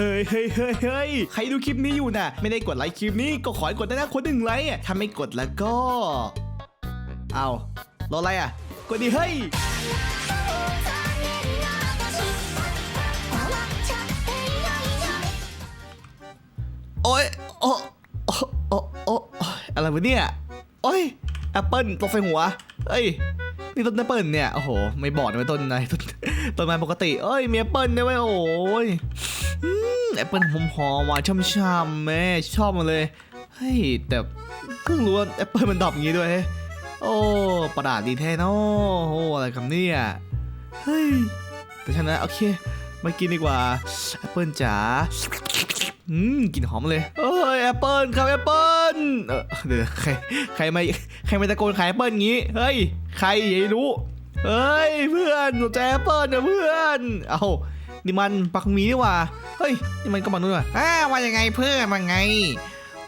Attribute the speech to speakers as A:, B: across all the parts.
A: เฮ้ยเฮ้ยเฮ้ยเฮ้ยใครดูคลิปนี้อยู่น่ะ ไม่ได้กดไลค์คลิปนี้ก็ขอให้กดได้นะคนหนึ่งไลค์อะถ้าไม่กดแล้วก็ เอารออะไรอะ กดดิเฮ้ยโอ้ยโอ้โอ้โอ้โอ้อะไรวะเนี่ยโอ้ยแอปเปิลตกใส่หัวเอ้ยนี่ต้นแอปเปิลเนี่ย โอ้โห ไม่บอกนะว่ต้นไหนต้นต้นไม้ปกติ เอ้ยมีแอปเปิลด้วยโอ้ย แอปเปิลหอมหอมหวานช่ำๆแม่ชอบมันเลยเฮ้ยแต่เพิ่งรู้ว่าแอปเปิลมันดรอปอย่างงี้ด้วยเฮ้ยโอ้ประหลาดดีแท้เนอะโอ้อะไรคำเนี่ยเฮ้ยแต่ฉะนั้นโอเคมากินดีกว่าแอปเปิลจ๋าอืมกลิ่นหอมเลยเอ้ยแอปเปิลครับแอปเปิลเออเดี๋ยวใครใครไมาใครไมาตะโกนขายแอปเปิลงี้เฮ้ยใครอย่ารู้เฮ้ยเพื่อนสนใจแอปเปิลนะเพื่อนเอ้า นี่มันปักมีนี่ว่า เฮ้ย นี่มันก็มันนู่นว่ะ
B: อ่าว่ายังไงเพื่อนว่าไง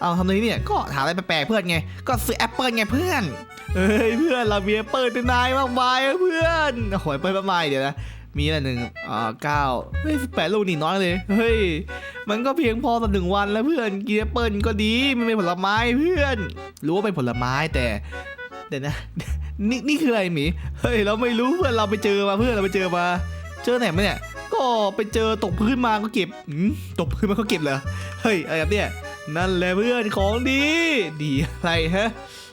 A: เอาทำอะไรเนี่ย
B: ก็ถามอะไรแปลกๆเพื่อนไง ก็ซื้อแอปเปิลไงเพื่อน
A: เฮ้ยเพื่อนเรามีแอปเปิลเป็นนายมากมายเพื่อน โอ้โหแอปเปิลมากมายเดี๋ยวนะ มีอะไรหนึ่งอ่าเก้าเฮ้ยแปดลูกนี่น้อยเลย เฮ้ย มันก็เพียงพอต่อหนึ่งวันแล้วเพื่อน กินแอปเปิลก็ดี มันเป็นผลไม้เพื่อน รู้ว่าเป็นผลไม้แต่เดี๋ยวนะนี่นี่คืออะไรหมี เฮ้ยเราไม่รู้เพื่อนเราไปเจอมาเพื่อนเราไปเจอมา เจอไหนมาเนี่ย ก็ไปเจอตกพื้นมาก็เก็บอืมตกพื้นมาก็เก็บเหรอ เฮ้ยอะไรแบบเนี่ย นั่นแหละเพื่อนของดี ดีอะไรฮะ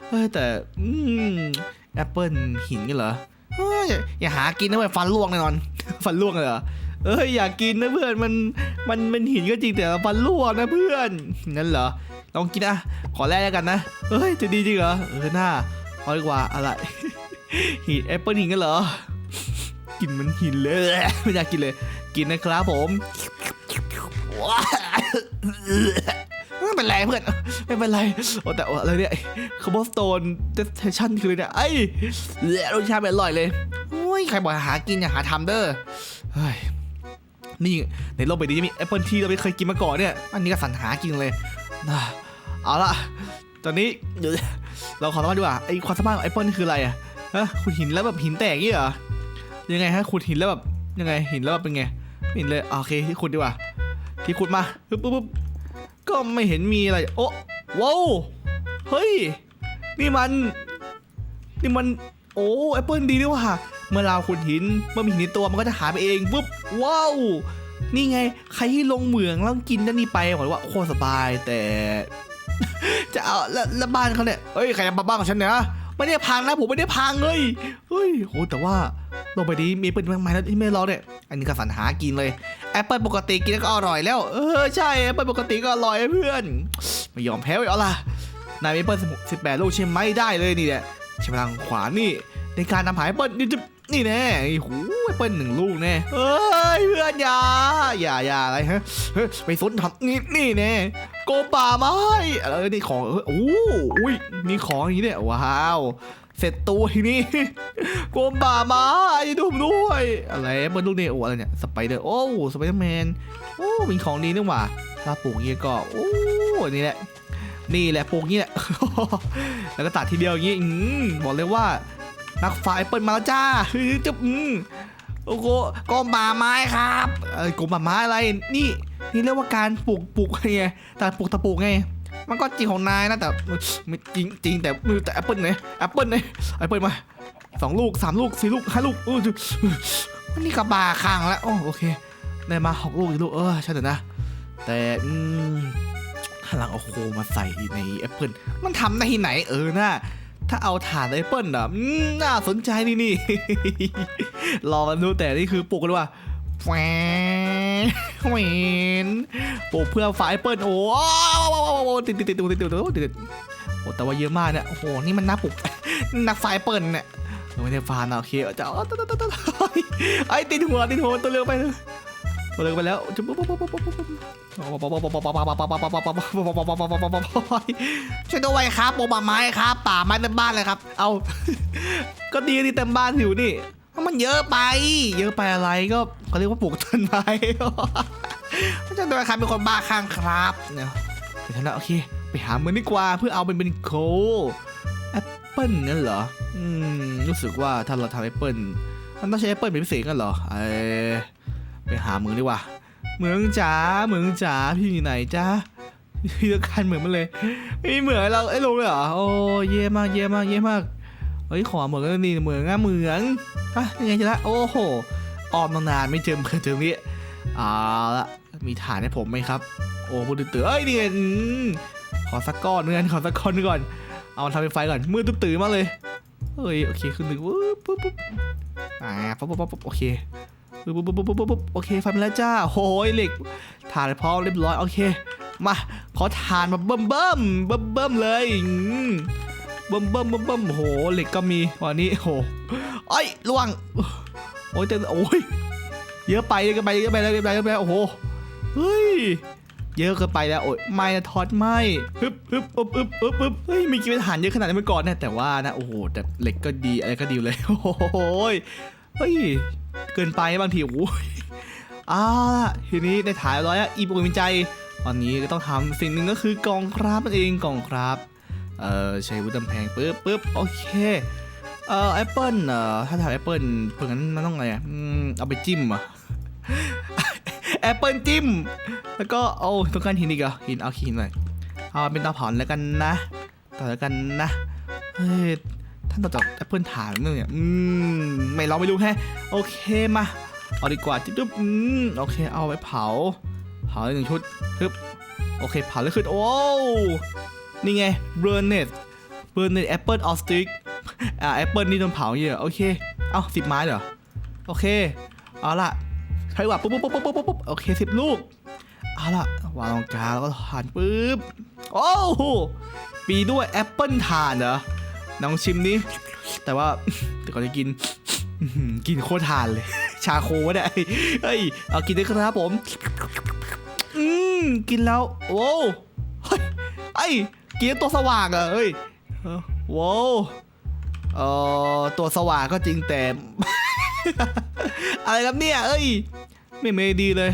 A: เฮ้ยแต่อืมแอปเปิลหินกันเหรอ
B: เฮ้ยอย่าหากินนะเว้ยฟันล่วงแน่นอน
A: ฟันล่วงเลยเหรอเอ้ยอยากกินนะเพื่อนมันมันมันหินก็จริงแต่ฟันล่วงนะเพื่อนงั้นเหรอลองกินอะขอแลกแล้วกันนะเอ้ยจะดีจริงเหรอเออหน้าเอาดีกว่าอะไรหินแอปเปิลหินกันเหรอ กินมันหินเลยไม่อยากกินเลย กินนะครับผม
B: ไม่เป็นไรเพื่อน
A: ไม่เป็นไรโอ้แต่อะไรเนี่ยคาร์บอนสโตนเดสเทชันคืออะไรเนี่ยไอ้แหละรสชาติอร่อยเลย
B: โอ้ยใครบอกหากินอย่าหาทำเด้อ
A: เฮ้ยนี่ในโลกใบนี้จะมีแอปเปิลที่เราไม่เคยกินมาก่อนเนี่ย
B: อันนี้ก็สรรหากินเลย
A: เอาละตอนนี้เราขอสัมภาษณ์ดีกว่าไอ้ความสามารถของแอปเปิลนี่คืออะไรอะฮะขุดหินแล้วแบบหินแตกงี้เหรอ ยังไงฮะขุดหินแล้วแบบยังไงหินแล้วแบบเป็นไงไม่เห็นเลยโอเคที่ขุดดีกว่า ที่ขุดมาปึ๊บปึ๊บปึ๊บก็ไม่เห็นมีอะไรโอ้ว้าวเฮ้ยนี่มัน นี่มันโอ้แอปเปิลดีด้วยว่ะเมื่อเราขุดหินเมื่อมีหินในตัวมันก็จะหายไปเองปุ๊บว้าวนี่ไงใครที่ลงเหมืองแล้วกินด้านนี้ไปบอกเลยว่าโคตรสบายแต่ จะเอาแล้วแล้วบ้านเขาเนี่ยเฮ้ยใครจะมาบ้านของฉันเนี่ยไม่ได้พังนะผมไม่ได้พังเลยเฮ้ยโหแต่ว่า ลงไปดีมีเป็นมากมายแล้วที่ไม่รอเนี่ยอันนี้ก็สรรหากินเลยแอปเปิลปกติกินก็อร่อยแล้ว เออใช่แอปเปิลปกติก็อร่อยเพื่อน ไม่ยอมแพ้ไว้เอาล่ะนายมีแอปเปิลสิบแปดลูกใช่ไหมได้เลยนี่แหละใช้พลังขวานี่ในการทำหายเปิ้ลนี่จะ นี่แน่ไอ้หูแอปเปิ้ลหนึ่งลูกแน่เอ้ยเพื่อนอย่าอย่าอย่าอะไรฮะเฮ้ยไปสนทำนี่นี่แน่โกป่าไม้เออนี่ของเออโอ้อุ้ยมีของอย่างนี้เนี่ยว้าวเสร็จตัวทีนี้โกป่าไม้ดูมด้วย อะไรแอปเปิ้ลลูกนี่โอ้อะไรเนี่ยสไปเดอร์โอ้สไปเดอร์แมนโอ้มีของดีนี่หว่าถ้าปูงี้ก็โอ้นี่แหละ นี่แหละปลูกอย่างงี้แหละแล้วก็ตัดทีเดียวอย่างงี้บอกเลยว่า นักฝ่ายเปิดมาแล้วจ้าเฮ้ยจะอืมโอ้โห
B: กรมป่าไม้ครับ
A: เอ้ยกลมป่าไม้อะไร นี่ นี่เรียกว่าการปลูกปลูกไงแต่ปลูกตะปลูกไง
B: มันก็จริงของนายนะแต่
A: ไม่จริงจริงแต่แต่แอปเปิลไงแอปเปิลไงแอปเปิลมาสองลูกสามลูกสี่ลูกห้าลูกอู้
B: วันนี้ก็บาข้างแล้ว
A: โอ้โอเคได้มาหกลูกอีกลูกเออใช่แต่นะ แต่อืมถ้าหลังเอาโคมาใส่ในแอปเปิล
B: มันทำได้ที่ไหน
A: เออน่า ถ้าเอาฐานไอเปิลอะน่าสนใจนี่นี่รอกันดูแต่นี่คือปลุกกันว่า
B: แหวน
A: แนปลุกเพื่อฝ่ายเปิลโอ้โหติดติดติดติดติดติดติดโอ้แต่ว่าเยอะมากเนี่ย
B: โอ้โหนี่มันนับปลุกนักฝ่ายเปิลเนี่ย
A: ไม่ได้ฟานโอเคจะเอาไอ้ติดหัวติดหัวตัวเร็วไปเลย ตัวเร็วไปแล้วจุ๊บปุ๊บปุ๊บปุ๊บปุ๊บปุ๊บ
B: ช่วยด้วยครับปลูกป่าไม้ครับป่าไม้เต็มบ้านเลยครับ
A: เอา ก็ดีที่เต็มบ้านอยู่นี่
B: มันเยอะไป
A: เยอะไปอะไรก็เขาเรียกว่าปลูกต้นไม้
B: ช่วยด้วยครับเป็นคนบ้าข้างครับ
A: เนี่ยเดี๋ยวโอเค ไปหาเมืองดีกว่าเพื่อเอาเป็นเป็นโคแอปเปิลนั่นเหรอ อืมรู้สึกว่าถ้าเราทำแอปเปิลมันต้องใช้แอปเปิลเป็นพิเศษกันเหรอเออ ไปหาเมืองดีกว่าเหมืองจ๋าเหมืองจ๋าพี่อยู่ไหนจ้าพี่ต้องการเหมือนมันเลยไม่มีเหมือนเราไอ้ลงเลยเหรอโอ้เย่มากเย่มากเย่มากเฮ้ยขอเหมือนกันนี่เหมืองอะเหมืองอะยังไงจะละโอ้โหออมนานไม่เจอเหมือนเจอนี้เอาละมีฐานให้ผมไหมครับ โอ้พูดตื่นเอ้ยนี่ไงอืมขอสักก้อนเงินขอสักก้อนหนึ่งก่อนเอามาทำเป็นไฟก่อนมืดตื่นมากเลยเฮ้ยโอเคขึ้นหนึ่งปุ๊บปุ๊บปุ๊บอ่าปุ๊บปุ๊บปุ๊บปุ๊บโอเค ปุ๊บปุ๊บปุ๊บปุ๊บปุ๊บโอเคไฟมาแล้วจ้าโอ้ยเหล็กฐานพร้อมเรียบร้อยโอเค มาขอทานมาเบิ่มเบิ่มเบิ่มเบิ่มเลยอืมเบิ่มเบิ่มเบิ่มเบิ่มโอ้โหเหล็กก็มีวันนี้โอ้โหไอ้ยล่วงโอ้ยเต็มโอ้ยเยอะไปเยอะไปเยอะไปเยอะไปเยอะไปโอ้โหเฮ้ยเยอะเกินไปแล้วโอ้ยไม่นะทอดไม่ฮึบฮึบอึบอึบอึบอึบเฮ้ยมีกินอาหารเยอะขนาดนี้มาก่อนนะแต่ว่านะโอ้โหแต่เหล็กก็ดีอะไรก็ดีเลยโอ้โห เฮ้ย เกินไปบางทีโอ้ยอ่าทีนี้ได้ถ่ายร้อยอะอีปุ่มวิจัยตอนนี้ก็ต้องทำสิ่งหนึ่งก็คือกองครับนั่นเองกองครับเอ่อใช้วุ้นกำแพงปึ๊บปึ๊บโอเคเอ่อแอปเปิลเอ่อถ้าทำแอปเปิลเพื่องั้นมันต้องอะไรอะอืมเอาไปจิ้มอะแอปเปิลจิ้ม แล้วก็โอ้ต้องการหินอีกเหรอหินเอาหินหน่อยเอาเป็นตาเผาแล้วกันนะต่อแล้วกันนะเฮ้ย ท่านต่อจากแอปเปิลฐานนึงเนี่ยอืมไม่ลองไม่รู้แฮะโอเคมาเอาดีกว่าจิ๊บๆอืมโอเคเอาไปเผา เผาหนึ่งชุดฮึบโอเคเผาแล้วขึ้นโอ้นี่ไงเบอร์เน็ตเบอร์เน็ตแอปเปิลออสติกอ่าแอปเปิลนี่โดนเผาเยอะโอเคเอาสิบไม้เหรอโอเคเอาล่ะใช้ว่าปุ๊บปุ๊บปุ๊บปุ๊บปุ๊บโอเคสิบลูกเอาล่ะวางตรงกาแล้วก็ทานปุ๊บโอ้โหปีด้วยแอปเปิลทานเหรอ น้องชิมนี้ แต่ว่าเดี๋ยวก่อนจะกินกินโคตรทานเลย ชาโควะเนี่ยเฮ้ยเอากินได้ครับผม อืมกินแล้วโว้เฮ้ยไอ้กินตัวสว่างอะเฮ้ยโว้เออตัวสว่างก็จริงแต่ อะไรครับเนี่ยเอ้ย ไม่ไม่ดีเลย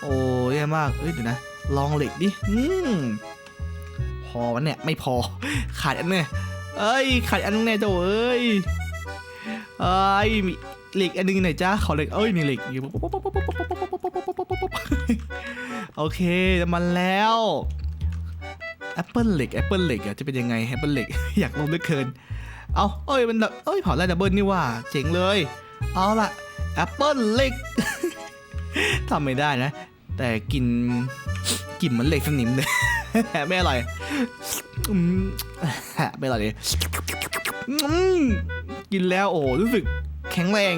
A: โอ้แย่มากเอ้ยเดี๋ยวนะ ลองเหล็กดิอืมพอวันเนี่ย ไม่พอ ขาดอันเนี่ย เอ้ยขาดอันนึงแน่เจ้าเอ้ยเอ้ยมีเหล็กอันนึงไหนอยจ้าขอเหล็กเอ้ยมีเหล็กอยู่โอเคมันแล้วแอปเปิลเหล็กแอปเปิลเหล็กอะจะเป็นยังไงแอปเปิลเหล็กอยากลงเหลือเกินเอาเอ้ยมันเอ้ยเผาได้ดับเบิลนี่ว่าเจ๋งเลย เอาล่ะแอปเปิลเหล็กทำไม่ได้นะ แต่กลินกลิ่นเหมือนเหล็กสนิมเลย ไม่อร่อยอืมไม่อร่อยเลยอืมกินแล้วโอ้รู้สึกแข็งแรง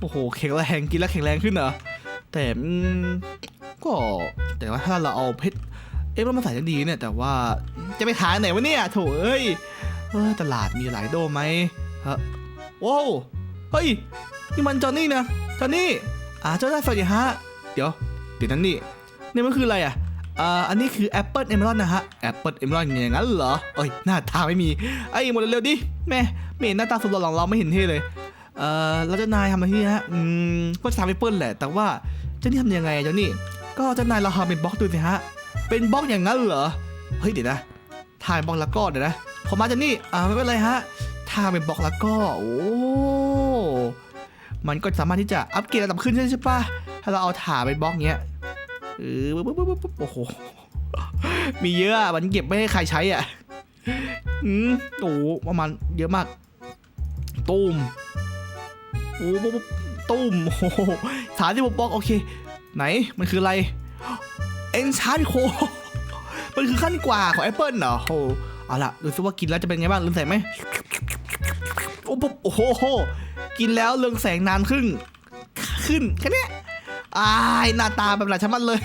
A: โอ้โหแข็งแรงกินแล้วแข็งแรงขึ้นเหรอแต่ก็แต่ว่าถ้าเราเอาเพชรเอ๊ะมันมาใส่จะดีเนี่ย แต่ว่าจะไปขายไหนวะเนี่ยโถเอ้ยเออตลาดมีหลายโดไหมฮะว้าวเฮ้ยนี่มันจอหนนี่นะจอหนนี่อ่าเจ้าได้สวัสดีฮะเดี๋ยวเดี๋ยวนั้นนี่นี่มันคืออะไรอะ อ่าอันนี้คือแอปเปิลเอม r รอนนะฮะแอปเปิลเอม r รอนอย่างนั้นเหรอเอ้ยหน้าตาไม่มีไอ้ยหมดเร็วๆดิแม่ไม่เห็นหน้าตาสุดหล่อของเราไม่เห็นเท่เลยเอ่อแล้วเจ้านายทำอะไรที่นี่ฮะอืมก็จะทำให้เปิลแหละ แต่ว่าเจ้านี่ทำยังไงเจ้านี่ก็เจ้านายเราทำเป็นบล็อกดูสิฮะเป็นบล็อกอย่างนั้นเหรอเฮ้ยเดี๋ยวนะถ่ายบล็อกแล้วก็เดี๋ยวนะพอมาเจ้านี่อ่าไม่เป็นไรฮะถ่าเป็นบล็อกแล้วก็โอ้มันก็สามารถที่จะอัปเกรดระดับขึ้นใช่ปะถ้าเราเอาถ่ายเป็นบล็อกเงี้ย เออโอ้โห มีเยอะอะมันเก็บไม่ให้ใครใช้อะ อืมโอ้ประมาณเยอะมากตูมโอ้โหตุ้มโอ้โหสามที่ผมบอกโอเค ไหนมันคืออะไรเอ็นชาร์ดโค มันคือขั้นกว่าของ Apple เหรอโอ้โหเอาล่ะดูซิว่ากินแล้วจะเป็นไงบ้างลืมแสงไหมโอ้โหโอ้โห กินแล้วเรืองแสงนานขึ้น ขึ้นแค่นี้ อายหน้าตาแบบหลายชั้นมันเลย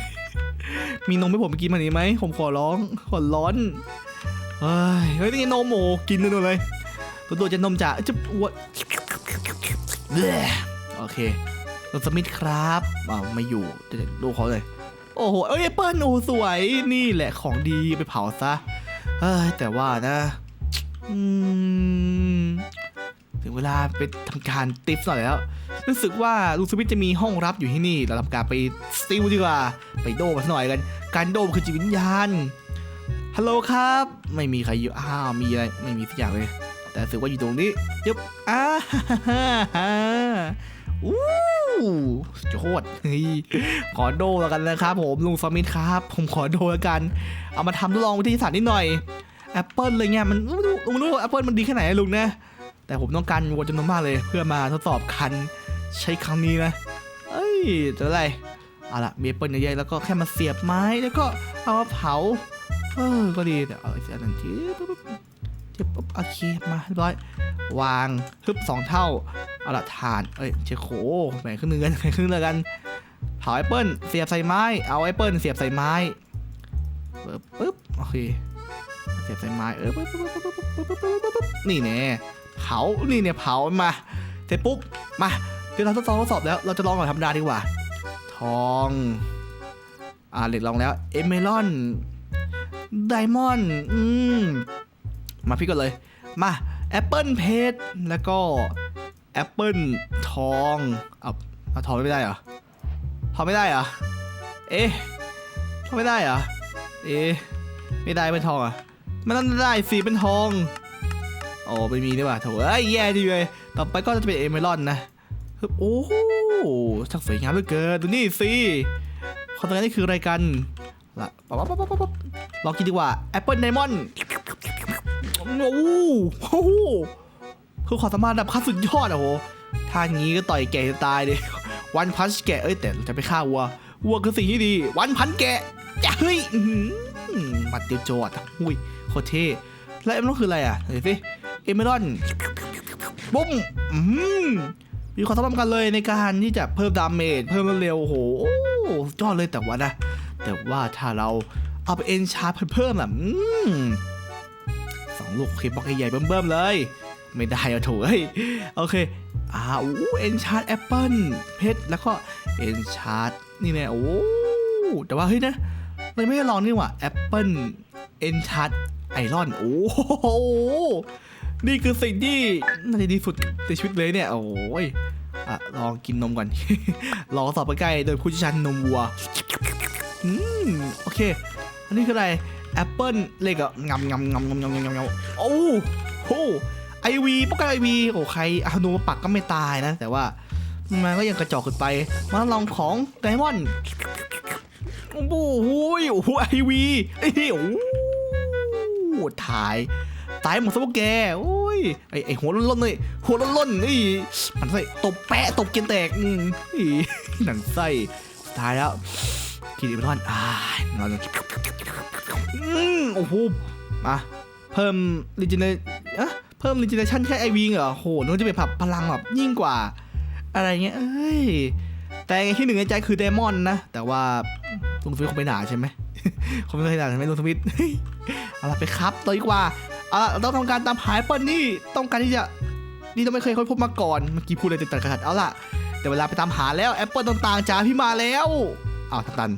A: มีนมให้ผมกินมันนี้ไหมผมขอร้องขอร้อนเฮ้ยเฮ้ยนี่นมโอ้กินดูเลย ตัวตัวจะนมจะจะอ้วนเโอเครสมิธครับอ้าวไม่อยู่จะดูเขาเลย โอ้โหเอ้ยเปิ้ลโอ้สวยนี่แหละของดีไปเผาซะเอ้ยแต่ว่านะ อืม ถึงเวลาไปทำการติฟหน่อยแล้ว รู้สึกว่าลุงสมิธจะมีห้องรับอยู่ที่นี่เราทำการไปสติลดีกว่า ไปโดมันหน่อยกัน การโดมคือจิตวิญญาณ ฮัลโหลครับ ไม่มีใครอยู่ อ้าว มีอะไร ไม่มีสักอย่างเลย แต่รู้สึกว่าอยู่ตรงนี้ยึบอ้าฮ่าฮ่าฮ่าอู้โคตรขอโดแล้วกันนะครับผมลุงสมิธครับ ผมขอโดแล้วกัน เอามาทำทดลองวิทยาศาสตร์นิดหน่อยแอปเปิลเลยเนี่ยมันลุงรู้ว่าแอปเปิลมันดีแค่ไหนลุงนะ แต่ผมต้องการวัวจำนวนมากเลยเพื่อมาทดสอบคันใช้ครั้งนี้นะ เอ้ยจะอะไรเอาละมีเปิลใหญ่ๆแล้วก็แค่มาเสียบไม้แล้วก็เอามาเผา เออ ก็ดีแต่เอาอีกอันหนึ่งทีทีปุ๊บโอเคมาเรียบร้อย วางฮึบสองเท่า เอาละทาน เอ้ยเชโคแบ่งครึ่งเงินแบ่งครึ่งเลยกัน เผาแอปเปิลเสียบใส่ไม้ เอาแอปเปิลเสียบใส่ไม้ปึ๊บโอเค เสียบใส่ไม้ เออปึ๊บปึ๊บปึ๊บปึ๊บปึ๊บปึ๊บนี่แน่ เผา นี่เนี่ยเผามาเสร็จปุ๊บ มาเดี๋ยวเราทดสอบทดสอบแล้ว เราจะลองแบบธรรมดาดีกว่า ทอง อ่าเหล็กลองแล้ว เอเมลอน ไดมอนด์อืม มาพี่ก่อนเลย มาแอปเปิลเพชรแล้วก็แอปเปิลทองเอาเอาทองไม่ได้เหรอทองไม่ได้เหรอ เอ๊ะทองไม่ได้เหรอ เอ๊ะไม่ได้เป็นทองอะมันต้องได้สีเป็นทอง โอ้ไม่มีนี่หว่าโถเอ้ยแย่ดีเลย ต่อไปก็จะเป็นเอเมรอนนะฮึบโอ้โหช่างสวยงามเหลือเกินดูนี่สิความต้องการนี่คืออะไรกันละปั๊บปั๊บปั๊บปั๊บปั๊บลองกินดีกว่าแอปเปิลไดมอนด์โอ้โหคือความสามารถแบบขั้นสุดยอดอะโหถ้าอย่างนี้ก็ต่อยแกะจะตายเลยวันพันช์แกะเอ้ยแต่จะไปฆ่าวัววัวคือสิ่งที่ดี วันพันแกะจะเฮ้ยหมัดเดียวโจดอุ้ยโคตรเท่แล้วเอ็มต้องคืออะไรอะเดี๋ยวสิ อเมรอนบุ้มอืมมีความสามารถกันเลยในการที่จะเพิ่มดาเมจเพิ่มเร็วโอ้โหสุดยอดเลยแต่ว่านะ แต่ว่าถ้าเราเอาไปเอนชาร์เพิ่มๆอะอืมสองลูกคลิปบล็อกใหญ่ๆเบิ่มๆเลย ไม่ได้อะโถเอ้ยโอเคอ่าอู้เอนชาร์แอปเปิลเพชรแล้วก็เอนชาร์นี่แน่โอ้แต่ว่าเฮ้ยนะเราไม่ได้ลองนี่หว่าแอปเปิลเอนชาร์ไอรอนโอ้โห นี่คือสิ่งที่น่าจะดีสุดในชีวิตเลยเนี่ย โอ้ยอะลองกินนมก่อน ลองสอบใกล้โดยผู้ชี่ชันนมวัว อืม โอเค อันนี้คืออะไร แอปเปิ้ลเล็กอะงำงำงำงำงำงำงำโอ้โหไอวีป้องกันไอวีโอ้ใครอานูปักก็ไม่ตายนะ แต่ว่ามันก็ยังกระจอกขึ้นไป มาลองของไดมอนด์โอ้โหโอ้ไอวีโอ้ถ่าย ตายหมดซะพวกแกโอ้ยไอไอหัวล้นๆเลยหัวล้นๆนี่มันใส่ตบแปะตบเกียนแตกอืมหนังไส้สุดท้ายแล้วกินอีกท่อนอ่าเราจะอืมโอ้โหมาเพิ่มรีเจเนอะเพิ่มรีเจเนชันแค่ไอวิงเหรอโหนึกจะเป็นผับพลังแบบยิ่งกว่า อะไรเงี้ยเอ้ยแต่ที่หนึ่งในใจคือเดมอนนะ แต่ว่าลุงสมิธคงไม่หนาใช่ไหมคงไม่เคยหนาใช่ไหมลุงสมิธเอาล่ะไปครับต่อดีกว่า อาล่ะเราต้องทำการตามหาแอปเปิลนี่ต้องการที่จะนี่ต้องไม่เคยค้นพบมาก่อนเมื่อกี้พูดอะไรติดตัดขัดเอาล่ะแต่เวลาไปตามหาแล้วแอปเปิลต่างๆจ้าพี่มาแล้วอ้าวทับตัน